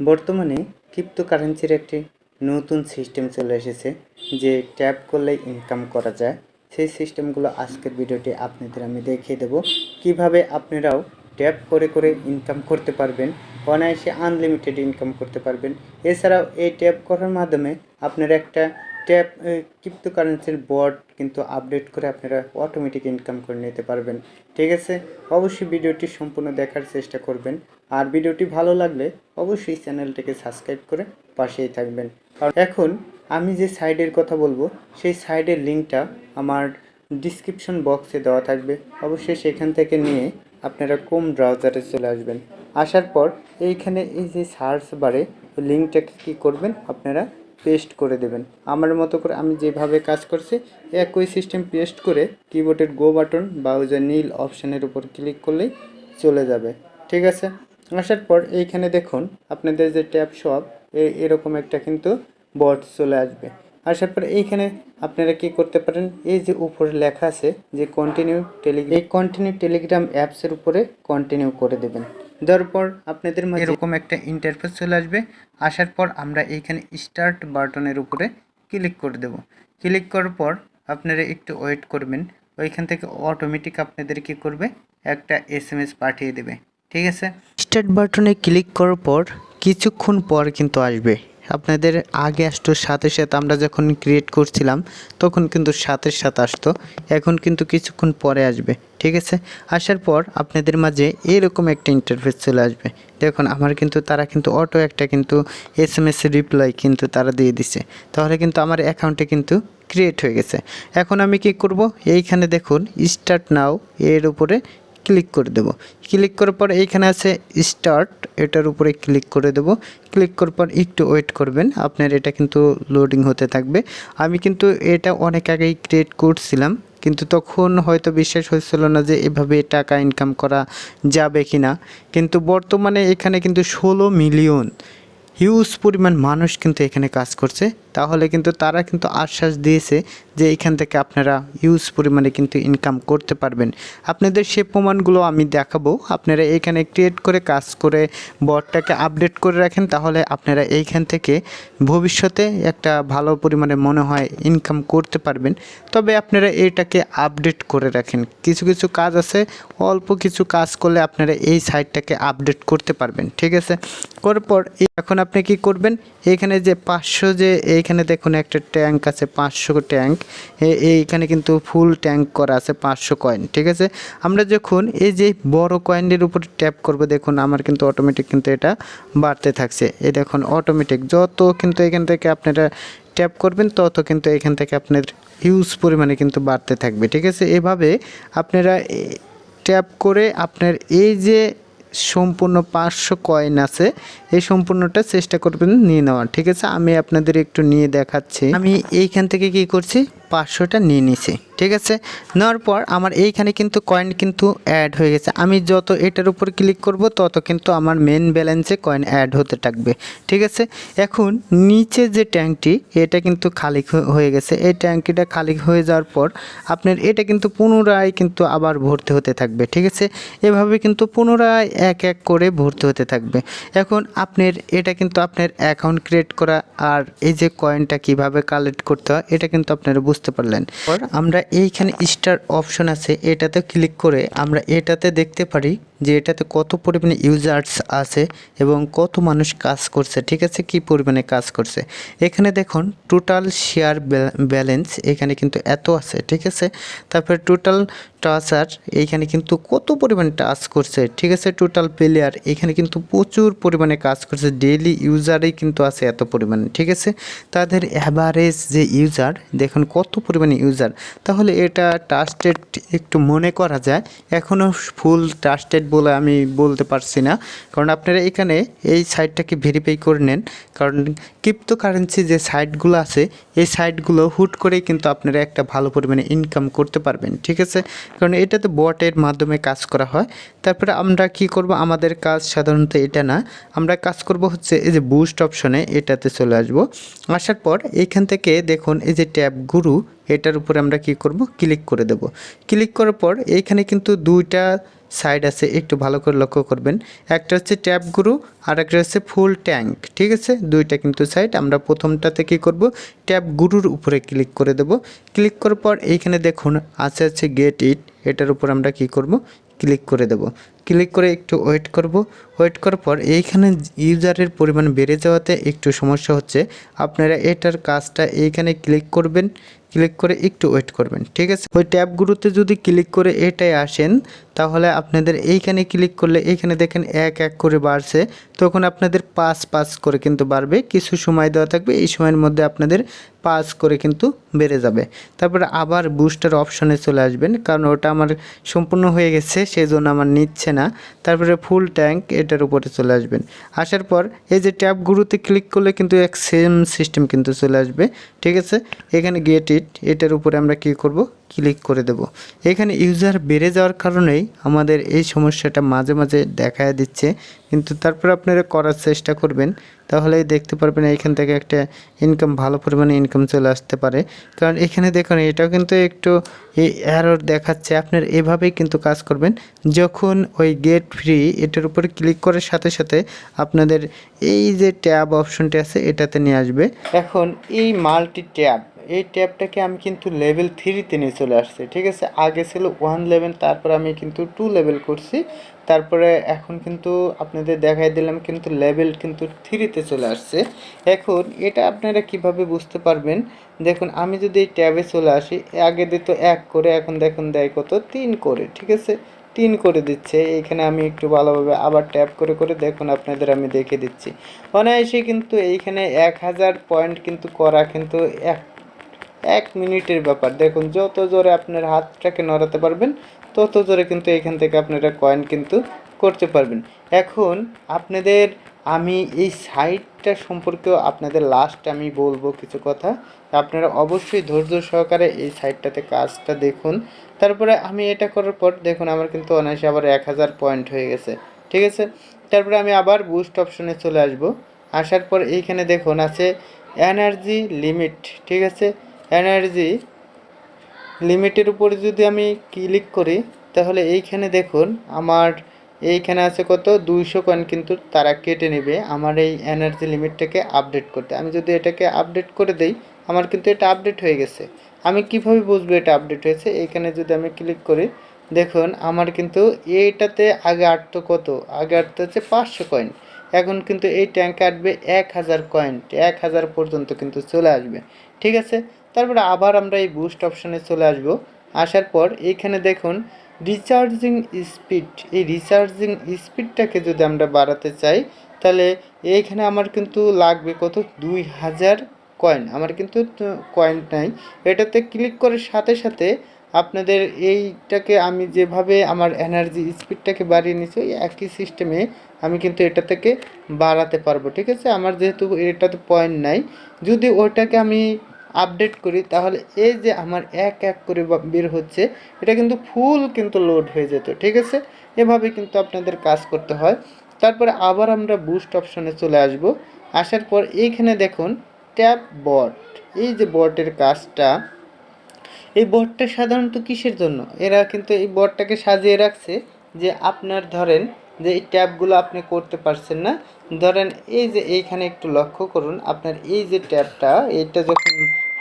বর্তমানে ক্রিপ্টোকারেন্সির একটি নতুন সিস্টেম চলে এসেছে যে ট্যাপ করলে ইনকাম করা যায়। সেই সিস্টেমগুলো আজকের ভিডিওটি আপনাদের আমি দেখিয়ে দেব। কীভাবে আপনারাও ট্যাপ করে করে ইনকাম করতে পারবেন, অনায়াসে আনলিমিটেড ইনকাম করতে পারবেন। এছাড়াও এই ট্যাপ করার মাধ্যমে আপনারা একটা ট্যাপ ক্রিপ্টোকারেন্সির বট কিন্তু আপডেট করে আপনারা অটোমেটিক ইনকাম করে নিতে পারবেন। ঠিক আছে? অবশ্যই ভিডিওটি সম্পূর্ণ দেখার চেষ্টা করবেন। আর ভিডিওটি ভালো লাগলে অবশ্যই চ্যানেলটিকে সাবস্ক্রাইব করে পাশেই থাকবেন। কারণ এখন আমি যে সাইডের কথা বলব, সেই সাইডের লিঙ্কটা আমার ডিসক্রিপশন বক্সে দেওয়া থাকবে। অবশ্যই সেখান থেকে নিয়ে আপনারা কোম ব্রাউজারে চলে আসবেন। আসার পর এইখানে এই যে সার্চ বারে লিঙ্কটাকে কী করবেন, আপনারা পেস্ট করে দেবেন। আমার মতো করে আমি যেভাবে কাজ করছি, একই সিস্টেম পেস্ট করে কিবোর্ডের গো বাটন বা ওই যে নীল অপশানের উপর ক্লিক করলেই চলে যাবে। ঠিক আছে? আসার পর এইখানে দেখুন, আপনাদের যে ট্যাব সব এরকম একটা কিন্তু বট চলে আসবে। আসার পর এইখানে আপনারা কি করতে পারেন, এই যে উপরে লেখা আছে যে কন্টিনিউ টেলিগ্রাম এই কন্টিনিউ টেলিগ্রাম অ্যাপসের উপরে কন্টিনিউ করে দেবেন। দেওয়ার পর আপনাদের মাঝে এরকম একটা ইন্টারফেস চলে আসবে। আসার পর আমরা এইখানে স্টার্ট বাটনের উপরে ক্লিক করে দেব। ক্লিক করার পর আপনারা একটু ওয়েট করবেন। ওইখান থেকে অটোমেটিক আপনাদের কি করবে? একটা এস এম এস পাঠিয়ে দেবে। ঠিক আছে? স্টার্ট বাটনে ক্লিক করার পর কিছুক্ষণ পর কিন্তু আসবে। আপনাদের আগে আসতো সাথে সাথে আমরা যখন ক্রিয়েট করছিলাম, তখন কিন্তু সাথে সাথে আসতো। এখন কিন্তু কিছুক্ষণ পরে আসবে, ঠিক আছে? আসার পর আপনাদের মাঝে এরকম একটা ইন্টারফেস চলে আসবে। দেখুন, আমার কিন্তু, তারা কিন্তু অটো একটা কিন্তু এস এম এস রিপ্লাই কিন্তু তারা দিয়ে দিছে। তাহলে কিন্তু আমার অ্যাকাউন্টে কিন্তু ক্রিয়েট হয়ে গেছে। এখন আমি কি করব? এইখানে দেখুন স্টার্ট নাও এর উপরে ক্লিক করে দেব। ক্লিক করার পর এইখানে আছে স্টার্ট এটার উপরে ক্লিক করে দেব। ক্লিক করার পর একটু ওয়েট করবেন, আপনার এটা কিন্তু লোডিং হতে থাকবে। আমি কিন্তু এটা অনেক আগেই ক্রিয়েট করছিলাম, কিন্তু তখন হয়তো বিশ্বাস হচ্ছিল না যে এভাবে টাকা ইনকাম করা যাবে কি না কিন্তু বর্তমানে এখানে কিন্তু ষোলো মিলিয়ন হিউজ পরিমাণ মানুষ কিন্তু এখানে কাজ করছে। তাহলে কিন্তু তারা কিন্তু আশ্বাস দিয়েছে যে এখান থেকে আপনারা হিউজ পরিমাণে কিন্তু ইনকাম করতে পারবেন। আপনাদের সে প্রমাণগুলো আমি দেখাবো। আপনারা এইখানে ক্রিয়েট করে, কাজ করে বটটাকে আপডেট করে রাখেন, তাহলে আপনারা এইখান থেকে ভবিষ্যতে একটা ভালো পরিমাণে মনে হয় ইনকাম করতে পারবেন। তবে আপনারা এটাকে আপডেট করে রাখেন। কিছু কিছু কাজ আছে, অল্প কিছু কাজ করলে আপনারা এই সাইটটাকে আপডেট করতে পারবেন, ঠিক আছে? পর এখন আপনি কি করবেন? এইখানে যে পাঁচশো যে, এইখানে দেখুন একটা ট্যাঙ্ক আছে, পাঁচশো ট্যাঙ্ক এইখানে কিন্তু ফুল ট্যাঙ্ক করা আছে পাঁচশো কয়েন ঠিক আছে? আমরা যখন এই যে বড় কয়েনের উপর ট্যাপ করব, দেখুন আমার কিন্তু অটোমেটিক কিন্তু এটা বাড়তে থাকছে। এই দেখুন অটোমেটিক যত কিন্তু এখান থেকে আপনারা ট্যাপ করবেন, তত কিন্তু এখান থেকে আপনার হিউজ পরিমাণে কিন্তু বাড়তে থাকবে, ঠিক আছে? এভাবে আপনারা ট্যাপ করে আপনার এই যে সম্পূর্ণ পাঁচশো কয়েন আছে, এই সম্পূর্ণটা চেষ্টা করবেন নিয়ে নেওয়ার। ঠিক আছে? আমি আপনাদের একটু নিয়ে দেখাচ্ছি। আমি এইখান থেকে কি করছি? পাঁচশোটা নিয়ে নিছি, ঠিক আছে? নেওয়ার পর আমার এইখানে কিন্তু কয়েন কিন্তু অ্যাড হয়ে গেছে। আমি যত এটার উপর ক্লিক করব, তত কিন্তু আমার মেন ব্যালেন্সে কয়েন অ্যাড হতে থাকবে, ঠিক আছে? এখন নিচে যে ট্যাঙ্কটি, এটা কিন্তু খালি হয়ে গেছে। এই ট্যাঙ্কিটা খালি হয়ে যাওয়ার পর আপনার এটা কিন্তু পুনরায় কিন্তু আবার ভর্তি হতে থাকবে, ঠিক আছে? এভাবে কিন্তু পুনরায় এক এক করে ভর্তি হতে থাকবে। এখন আপনার এটা কিন্তু আপনার অ্যাকাউন্ট ক্রিয়েট করা আর এই যে কয়েনটা কীভাবে কালেক্ট করতে হয়, এটা কিন্তু আপনারা বুঝতে পারলেন। আমরা এইখানে স্টার অপশন আছে এটাতে ক্লিক করে আমরা এটাতে দেখতে পারি যে এটাতে কত পরিমাণে ইউজার্স আছে এবং কত মানুষ কাজ করছে ঠিক আছে? কি পরিমাণে কাজ করছে? এখানে দেখুন টোটাল শেয়ার ব্যালেন্স এখানে কিন্তু এত আছে ঠিক আছে? তারপরে টোটাল টাচার এইখানে কিন্তু কত পরিমাণে টাচ করছে ঠিক আছে? টোটাল প্লেয়ার এখানে কিন্তু প্রচুর পরিমাণে কাজ করছে ডেইলি ইউজারই কিন্তু আছে এত পরিমাণে ঠিক আছে? তাদের অ্যাভারেজ যে ইউজার দেখুন কত পরিমাণে ইউজার তাহলে এটা ট্রাস্টেড একটু মনে করা যায়। এখনও ফুল ট্রাস্টেড বলে আমি বলতে পারছি না। কারণ আপনারা এখানে এই সাইটটাকে ভেরিফাই করে নেন। কারণ ক্রিপ্টোকারেন্সি যে সাইটগুলো আছে, এই সাইটগুলো হুট করেই কিন্তু আপনারা একটা ভালো পরিমাণে ইনকাম করতে পারবেন। ঠিক আছে? কারণ এটাতে বটের মাধ্যমে কাজ করা হয়। তারপরে আমরা কি করব? আমাদের কাজ সাধারণত এটা না। আমরা কাজ করব হচ্ছে এই যে বুস্ট অপশনে এটাতে চলে আসব। আসার পর এইখান থেকে দেখুন এই যে ট্যাব গুরু এটার উপরে আমরা কি করব? ক্লিক করে দেব। ক্লিক করার পর এইখানে কিন্তু দুইটা সাইড আছে, একটু ভালো করে লক্ষ্য করবেন। একটা হচ্ছে ট্যাপ গুরু আর একটা হচ্ছে ফুল ট্যাঙ্ক, ঠিক আছে? দুইটা কিন্তু সাইড। আমরা প্রথমটাতে কি করব? ট্যাপ গুরুর উপরে ক্লিক করে দেব। ক্লিক করার পর এইখানে দেখুন, আছে আছে, গেট ইট, এটার উপর আমরা কি করব? ক্লিক করে দেব। ক্লিক করে একটু ওয়েট করব। ওয়েট করার পর এইখানে ইউজারের পরিমাণ বেড়ে যাওয়াতে একটু সমস্যা হচ্ছে। আপনারা এটার কাজটা এইখানে ক্লিক করবেন। ক্লিক করে একটু ওয়েট করবেন ঠিক আছে? ওই ট্যাবগুলোতে যদি ক্লিক করে এটাই আসেন তাহলে আপনাদের এইখানে ক্লিক করলে এইখানে দেখেন এক এক করে বাড়ছে, তখন আপনাদের পাঁচ পাঁচ করে কিন্তু বাড়বে, কিছু সময় দেওয়া থাকবে, এই সময়ের মধ্যে আপনাদের পাঁচ করে কিন্তু বেড়ে যাবে। তারপরে আবার বুস্টার অপশনে চলে আসবেন, কারণ ওটা আমার সম্পূর্ণ হয়ে গেছে সেই জন্য আমার নিচ্ছে না। তারপরে ফুল ট্যাঙ্ক এটার উপরে চলে আসবেন। আসার পর এই যে ট্যাবগুলোতে ক্লিক করলে কিন্তু এক সেম সিস্টেম কিন্তু চলে আসবে, ঠিক আছে? এখানে গেট ইট এটার উপরে আমরা কি করব? ক্লিক করে দেব। এখানে ইউজার বেড়ে যাওয়ার কারণেই আমাদের এই সমস্যাটা মাঝে মাঝে দেখা দিচ্ছে। কিন্তু তারপর আপনারা করার চেষ্টা করবেন। তাহলেই দেখতে পারবেন এখান থেকে একটা ইনকাম ভালো পরিমাণে ইনকাম চলে আসতে পারে। কারণ এখানে দেখুন, এটাও কিন্তু একটু এই অ্যারোর দেখাচ্ছে। আপনার এভাবেই কিন্তু কাজ করবেন। যখন ওই গেট ফ্রি এটার উপরে ক্লিক করার সাথে সাথে আপনাদের এই যে ট্যাব অপশনটি আছে, এটাতে নিয়ে আসবে। এখন এই মাল্টি ট্যাব এই ট্যাবটাকে আমি কিন্তু লেভেল থ্রিতে নিয়ে চলে আসছি, ঠিক আছে? আগে ছিল ওয়ান লেভেল তারপর আমি কিন্তু টু লেভেল করছি। তারপরে এখন কিন্তু আপনাদের দেখাই দিলাম কিন্তু লেভেল কিন্তু থ্রিতে চলে আসছে। এখন এটা আপনারা কীভাবে বুঝতে পারবেন? দেখুন, আমি যদি এই ট্যাবে চলে আসি, আগে দিত এক করে, এখন দেখুন দেয় কত? তিন করে, ঠিক আছে? তিন করে দিচ্ছে। এইখানে আমি একটু ভালোভাবে আবার ট্যাপ করে করে দেখুন আপনাদের আমি দেখে দিচ্ছি। অনায়াসে কিন্তু এইখানে এক হাজার পয়েন্ট কিন্তু করা কিন্তু এক এক মিনিটের ব্যাপার। দেখুন, যত জোরে আপনার হাতটাকে নড়াতে পারবেন, তত জোরে কিন্তু এখান থেকে আপনারা কয়েন কিন্তু করতে পারবেন। এখন আপনাদের আমি এই সাইটটা সম্পর্কেও আপনাদের লাস্ট আমি বলব কিছু কথা। আপনারা অবশ্যই ধৈর্য সহকারে এই সাইটটাতে কাজটা দেখুন। তারপরে আমি এটা করার পর দেখুন, আমার কিন্তু অনায়াসে আবার এক হাজার পয়েন্ট হয়ে গেছে। ঠিক আছে? তারপরে আমি আবার বুস্ট অপশনে চলে আসব। আসার পর এইখানে দেখুন, আছে এনার্জি লিমিট ঠিক আছে? এনার্জি লিমিটের উপরে যদি আমি ক্লিক করি, তাহলে এইখানে দেখুন আমার এইখানে আছে কত? দুইশো কয়েন কিন্তু তারা কেটে নেবে আমার এই এনার্জি লিমিটটাকে আপডেট করতে। আমি যদি এটাকে আপডেট করে দেই, আমার কিন্তু এটা আপডেট হয়ে গেছে। আমি কীভাবে বুঝব এটা আপডেট হয়েছে? এইখানে যদি আমি ক্লিক করি, দেখুন আমার কিন্তু এইটাতে আগে আটতো কত? আগে আটতো হচ্ছে পাঁচশো কয়েন এখন কিন্তু এই ট্যাঙ্ক কাটবে এক হাজার কয়েন এক হাজার পর্যন্ত কিন্তু চলে আসবে। ঠিক আছে? তারপরে আবার আমরা এই বুস্ট অপশানে চলে আসব। আসার পর এইখানে দেখুন রিচার্জিং স্পিড এই রিচার্জিং স্পিডটাকে যদি আমরা বাড়াতে চাই, তাহলে এইখানে আমার কিন্তু লাগবে কত? দুই হাজার কয়েন আমার কিন্তু কয়েন নাই। এটাতে ক্লিক করার সাথে সাথে আপনাদের এইটাকে আমি যেভাবে আমার এনার্জি স্পিডটাকে বাড়িয়ে নিচ্ছি, ওই একই সিস্টেমে আমি কিন্তু এটা থেকে বাড়াতে পারব। ঠিক আছে? আমার যেহেতু এটাতে পয়েন্ট নাই, যদি ওইটাকে আমি আপডেট করি, তাহলে এই যে আমার এক এক করে বের হচ্ছে, এটা কিন্তু ফুল কিন্তু লোড হয়ে যেত, ঠিক আছে? এভাবে কিন্তু আপনাদের কাজ করতে হয়। তারপরে আবার আমরা বুস্ট অপশনে চলে আসব। আসার পর এইখানে দেখুন ট্যাব বট এই যে বটের কাজটা, এই বোর্ডটা সাধারণত কিসের জন্য? এরা কিন্তু এই বটটাকে সাজিয়ে রাখছে যে আপনার ধরেন যে এই ট্যাবগুলো আপনি করতে পারছেন না, ধরেন এই যে এইখানে একটু লক্ষ্য করুন, আপনার এই যে ট্যাবটা এটা যখন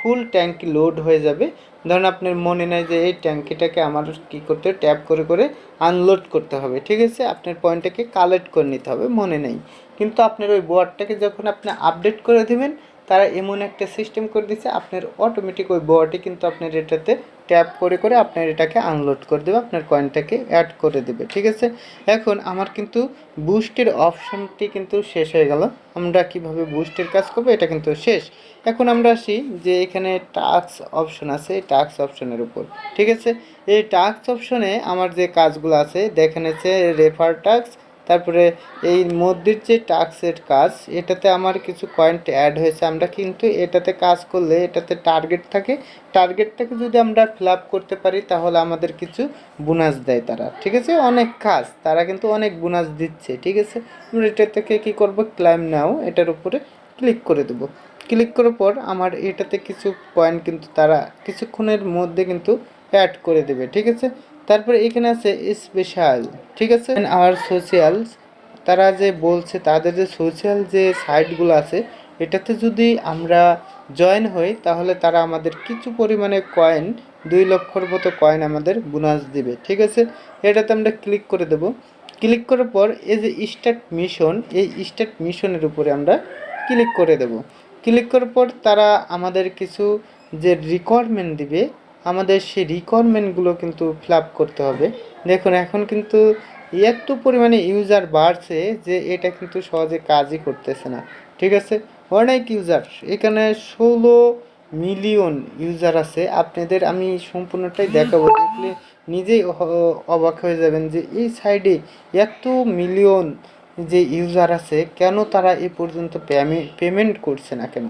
ফুল ট্যাঙ্কি লোড হয়ে যাবে। ধরুন আপনার মনে নেয় যে এই ট্যাঙ্কিটাকে আমার কী করতে ট্যাপ করে করে আনলোড করতে হবে। ঠিক আছে? আপনার পয়েন্টটাকে কালেক্ট করে নিতে হবে, মনে নেই। কিন্তু আপনার ওই বোর্ডটাকে যখন আপনি আপডেট করে দেবেন তারা এমন একটা সিস্টেম করে দিচ্ছে আপনার অটোমেটিক ওই বোর্ডে কিন্তু আপনার এটাতে ট্যাপ করে করে আপনার এটাকে আনলোড করে দেবে, আপনার কয়েনটাকে অ্যাড করে দেবে, ঠিক আছে? এখন আমার কিন্তু বুস্টের অপশনটি কিন্তু শেষ হয়ে গেল। আমরা কীভাবে বুস্টের কাজ করব, এটা কিন্তু শেষ। এখন আমরা আসি যে এখানে টাস্ক অপশন আছে, এই টাস্ক অপশনের উপর, ঠিক আছে? এই টাস্ক অপশনে আমার যে কাজগুলো আছে, দেখেন হচ্ছে রেফার টাস্ক তারপরে এই মধ্যের যে টাস্কের কাজ, এটাতে আমার কিছু পয়েন্ট অ্যাড হয়েছে। আমরা কিন্তু এটাতে কাজ করলে এটাতে টার্গেট থাকে। টার্গেটটাকে যদি আমরা ফিল করতে পারি, তাহলে আমাদের কিছু বোনাস দেয় তারা। ঠিক আছে? অনেক কাজ। তারা কিন্তু অনেক বোনাস দিচ্ছে। ঠিক আছে? আমরা এটা থেকে কী করব? ক্লাইম নাও এটার উপরে ক্লিক করে দেবো। ক্লিক করার পর আমার এটাতে কিছু পয়েন্ট কিন্তু তারা কিছুক্ষণের মধ্যে কিন্তু অ্যাড করে দেবে। ঠিক আছে? তারপরে এখানে আছে স্পেশাল ঠিক আছে? আর সোশ্যালস তারা যে বলছে, তাদের যে সোশ্যাল যে সাইটগুলো আছে, এটাতে যদি আমরা জয়েন হই, তাহলে তারা আমাদের কিছু পরিমাণে কয়েন দুই লক্ষর মতো কয়েন আমাদের বোনাস দিবে, ঠিক আছে? এটাতে আমরা ক্লিক করে দেব। ক্লিক করার পর এই যে স্টার্ট মিশন এই স্টার্ট মিশনের উপরে আমরা ক্লিক করে দেব। ক্লিক করার পর তারা আমাদের কিছু যে রিকোয়ারমেন্ট দিবে আমাদের সেই রিকোয়ারমেন্টগুলো কিন্তু ফিল করতে হবে। দেখুন, এখন কিন্তু এত পরিমাণে ইউজার বাড়ছে যে এটা কিন্তু সহজে কাজই করতেছে না। ঠিক আছে? অনেক ইউজার এখানে ষোলো মিলিয়ন ইউজার আছে। আপনাদের আমি সম্পূর্ণটাই দেখাবো। দেখলে নিজেই অবাক হয়ে যাবেন যে এই সাইডে এত মিলিয়ন যে ইউজার আছে, কেন তারা এ পর্যন্ত পেমেন্ট করছে না কেন?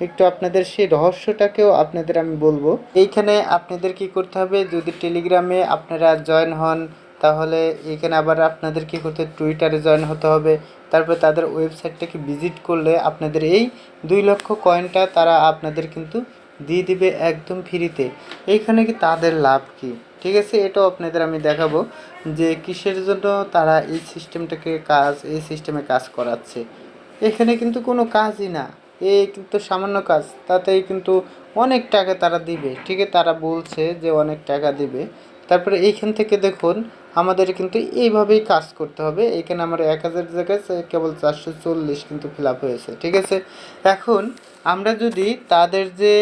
একটু আপনাদের সেই রহস্যটাকেও আপনাদের আমি বলব। এইখানে আপনাদের কি করতে হবে? যদি টেলিগ্রামে আপনারা জয়েন হন, তাহলে এখানে আবার আপনাদের কি করতে? টুইটারে জয়েন হতে হবে। তারপর তাদের ওয়েবসাইটটাকে ভিজিট করলে আপনাদের এই দুই লক্ষ কয়েনটা তারা আপনাদের কিন্তু দিয়ে দিবে একদম ফ্রিতে এইখানে কি তাদের লাভ কি? ঠিক আছে, এটাও আপনাদের আমি দেখাবো যে কিসের জন্য তারা এই সিস্টেমটাকে কাজ, এই সিস্টেমে কাজ করাচ্ছে। এখানে কিন্তু কোনো কাজই না। এই কিন্তু সামান্য কাজ, তাতেই কিন্তু অনেক টাকা তারা দিবে। ঠিক আছে, তারা বলছে যে অনেক টাকা দিবে। তারপরে এইখান থেকে দেখুন, আমাদের কিন্তু এইভাবেই কাজ করতে হবে। এখানে আমার এক হাজার জায়গায় কেবল চারশো চল্লিশ কিন্তু ফিল হয়েছে। ঠিক আছে, এখন আমরা যদি তাদের যে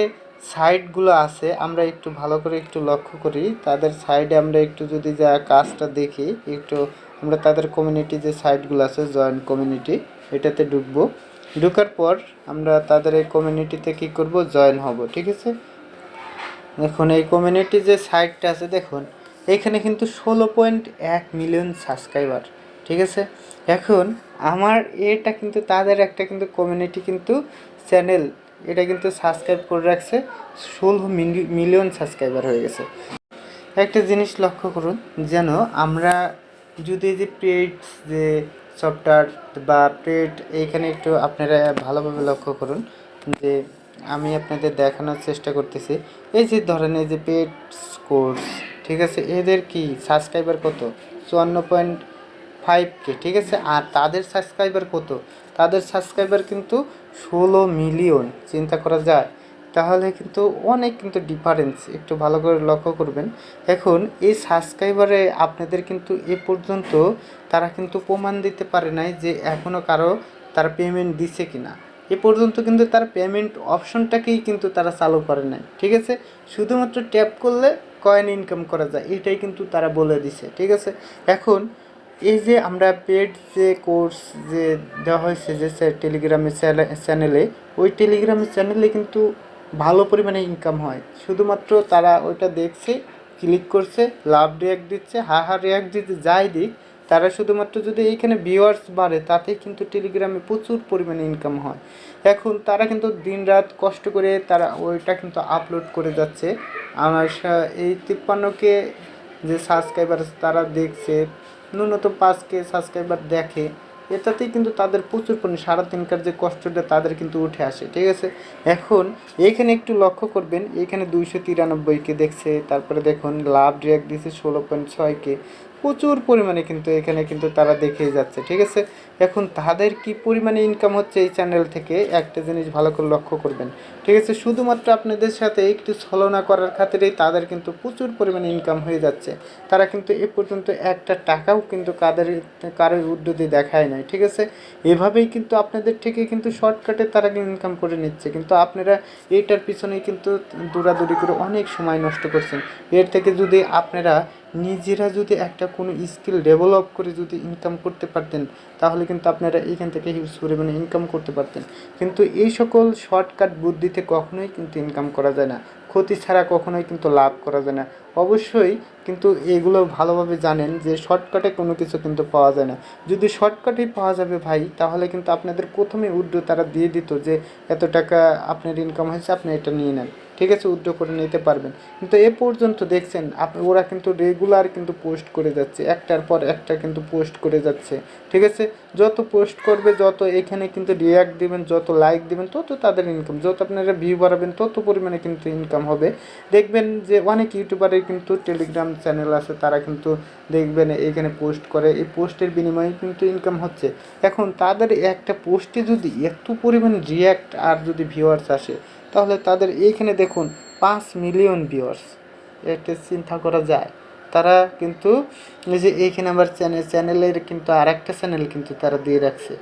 সাইটগুলো আছে, আমরা একটু ভালো করে একটু লক্ষ্য করি। তাদের সাইডে আমরা একটু যদি যা কাজটা দেখি, একটু আমরা তাদের কমিউনিটি যে সাইটগুলো আছে জয়েন্ট কমিউনিটি এটাতে ঢুকবো। ঢোকার পর আমরা তাদের এই কমিউনিটিতে কী করব? জয়েন হব, ঠিক আছে? দেখুন, এই কমিউনিটি যে সাইটটা আছে, দেখুন, এখানে কিন্তু ষোলো পয়েন্ট এক মিলিয়ন সাবস্ক্রাইবার ঠিক আছে? এখন আমার এটা কিন্তু, তাদের একটা কিন্তু কমিউনিটি কিন্তু চ্যানেল এটা কিন্তু সাবস্ক্রাইব করে রাখছে, ষোলো মিলিয়ন সাবস্ক্রাইবার হয়ে গেছে। একটা জিনিস লক্ষ্য করুন, যেন আমরা যদি যে পেড যে সফটওয়্যার বা পেড এইখানে একটু আপনারা ভালোভাবে লক্ষ্য করুন যে আমি আপনাদের দেখানোর চেষ্টা করতেছি। এই যে ধরেন এই যে পেড কোর্স ঠিক আছে? এদের কি সাবস্ক্রাইবার কত? চুয়ান্ন পয়েন্ট ফাইভ কে, ঠিক আছে? আর তাদের সাবস্ক্রাইবার কত? তাদের সাবস্ক্রাইবার কিন্তু ষোলো মিলিয়ন চিন্তা করা যায়। তাহলে কিন্তু অনেক কিন্তু ডিফারেন্স একটু ভালো করে লক্ষ্য করবেন। এখন এই সাবস্ক্রাইবারে আপনাদের কিন্তু এ পর্যন্ত তারা কিন্তু প্রমাণ দিতে পারে নাই যে এখনও কারও তার পেমেন্ট দিছে কিনা। এ পর্যন্ত কিন্তু তার পেমেন্ট অপশনটাকেই কিন্তু তারা চালু করে নাই, ঠিক আছে? শুধুমাত্র ট্যাপ করলে কয়েন ইনকাম করা যায়, এটাই কিন্তু তারা বলে দিছে, ঠিক আছে? এখন এই যে আমরা পেড যে কোর্স যে দেওয়া হয়েছে যে টেলিগ্রামের চ্যানেলে, ওই টেলিগ্রামের চ্যানেলে কিন্তু ভালো পরিমাণে ইনকাম হয়। শুধুমাত্র তারা ওইটা দেখছে ক্লিক করছে, লাভ রিয়াক্ট দিচ্ছে, হা হা রিয়াক্ট দিতে যাই দিক, তারা শুধুমাত্র যদি এইখানে ভিউয়ার্স বাড়ে তাতে কিন্তু টেলিগ্রামে প্রচুর পরিমাণে ইনকাম হয়। এখন তারা কিন্তু দিনরাত কষ্ট করে তারা ওইটা কিন্তু আপলোড করে যাচ্ছে। আমার এই তিপ্পান্নকে যে সাবস্ক্রাইবার তারা দেখছে, ন্যূনতম পাঁচকে সাবস্ক্রাইবার দেখে এটাতেই কিন্তু তাদের প্রচুর পরিমাণে সারাদিনকার যে কষ্টটা তাদের কিন্তু উঠে আসে, ঠিক আছে? এখন এখানে একটু লক্ষ্য করবেন এখানে দুইশো তিরানব্বইকে দেখছে, তারপরে দেখুন লাভ ড্র্যাক দিয়েছে ষোলো পয়েন্ট ছয়কে প্রচুর পরিমাণে কিন্তু এখানে কিন্তু তারা দেখেই যাচ্ছে, ঠিক আছে? এখন তাদের কি পরিমাণে ইনকাম হচ্ছে এই চ্যানেল থেকে? একটা জিনিস ভালো করে লক্ষ্য করবেন, ঠিক আছে? শুধুমাত্র আপনাদের সাথে একটু ছলনা করার খাতিরেই তাদের কিন্তু প্রচুর পরিমাণে ইনকাম হয়ে যাচ্ছে। তারা কিন্তু এ পর্যন্ত একটা টাকাও কিন্তু কাদের, কারোর উদ্যোগে দেখায় নাই, ঠিক আছে? এভাবেই কিন্তু আপনাদের থেকে কিন্তু শর্টকাটে তারা ইনকাম করে নিচ্ছে। কিন্তু আপনারা এইটার পিছনে কিন্তু দৌড়াদৌড়ি করে অনেক সময় নষ্ট করছেন। এর থেকে যদি আপনারা নিজেরা যদি একটা কোনো স্কিল ডেভেলপ করে যদি ইনকাম করতে পারতেন, তাহলে কিন্তু আপনারা এইখান থেকে হিউজ পরিমাণে ইনকাম করতে পারতেন। কিন্তু এই সকল শর্টকাট বুদ্ধিতে কখনোই কিন্তু ইনকাম করা যায় না। ক্ষতি ছাড়া কখনোই কিন্তু লাভ করা যায় না। অবশ্যই কিন্তু এগুলো ভালোভাবে জানেন যে শর্টকাটে কোনো কিছু কিন্তু পাওয়া যায় না। যদি শর্টকাটেই পাওয়া যাবে ভাই, তাহলে কিন্তু আপনাদের প্রথমে উদ্যোগ তারা দিয়ে দিত যে, এত টাকা আপনার ইনকাম হয়েছে, আপনি এটা নিয়ে নেন। ঠিক আছে উদ্যোগ করে নিতে পারবেন। কিন্তু এ পর্যন্ত দেখছেন, আপ, ওরা কিন্তু রেগুলার কিন্তু পোস্ট করে যাচ্ছে। একটার পর একটা কিন্তু পোস্ট করে যাচ্ছে। ঠিক আছে? যত পোস্ট করবে, যত এখানে কিন্তু রিয়াক্ট দিবেন, যত লাইক দিবেন, তত তাদের ইনকাম যত আপনারা ভিউ বাড়াবেন, তত পরিমাণে কিন্তু ইনকাম হবে। দেখবেন যে অনেক ইউটিউবারের কিন্তু টেলিগ্রাম চ্যানেল আছে, তারা কিন্তু দেখবেন এখানে পোস্ট করে। এই পোস্টের বিনিময়ে কিন্তু ইনকাম হচ্ছে। এখন তাদের একটা পোস্টে যদি এত পরিমাণ রিয়াক্ট আর যদি ভিউয়ার্স আসে তাহলে তাদের এইখানে দেখুন, পাঁচ মিলিয়ন ভিউয়ার্স এটা চিন্তা করা যায়। তারা কিন্তু যে এইখানে আবার চ্যানেল চ্যানেলের কিন্তু আর একটা চ্যানেল কিন্তু তারা দিয়ে রাখছে।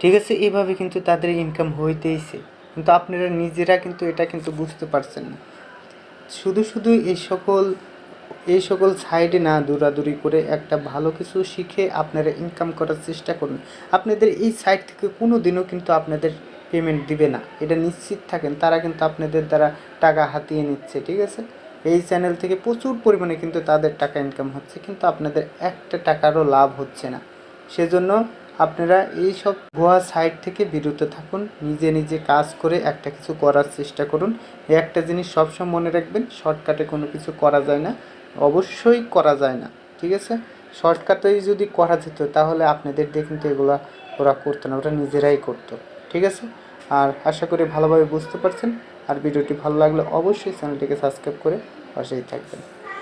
ঠিক আছে, এইভাবে কিন্তু তাদের ইনকাম হইতেইছে। কিন্তু আপনারা নিজেরা কিন্তু এটা কিন্তু বুঝতে পারছেন না। শুধু শুধু এই সকল এই সকল সাইডে না দৌড়াদৌড়ি করে একটা ভালো কিছু শিখে আপনারা ইনকাম করার চেষ্টা করুন। আপনাদের এই সাইড থেকে কোনো দিনও কিন্তু আপনাদের পেমেন্ট দিবে না। এটা নিশ্চিত থাকেন, তারা কিন্তু আপনাদের দ্বারা টাকা হাতিয়ে নিচ্ছে, ঠিক আছে? এই চ্যানেল থেকে প্রচুর পরিমাণে কিন্তু তাদের টাকা ইনকাম হচ্ছে, কিন্তু আপনাদের একটা টাকারও লাভ হচ্ছে না। সেজন্য আপনারা এই সব ভুয়া সাইট থেকে বিরত থাকুন, নিজে নিজে কাজ করে একটা কিছু করার চেষ্টা করুন। একটা জিনিস সবসময় মনে রাখবেন শর্টকাটে কোনো কিছু করা যায় না, অবশ্যই করা যায় না, ঠিক আছে? শর্টকাটেই যদি করা যেত, তাহলে আপনাদের দিয়ে কিন্তু এগুলো ওরা করতো না, ওরা নিজেরাই করতো, ঠিক আছে? আর আশা করি ভালোভাবে বুঝতে পারছেন। আর ভিডিওটি ভালো লাগলে অবশ্যই চ্যানেলটিকে সাবস্ক্রাইব করে পাশেই থাকবেন।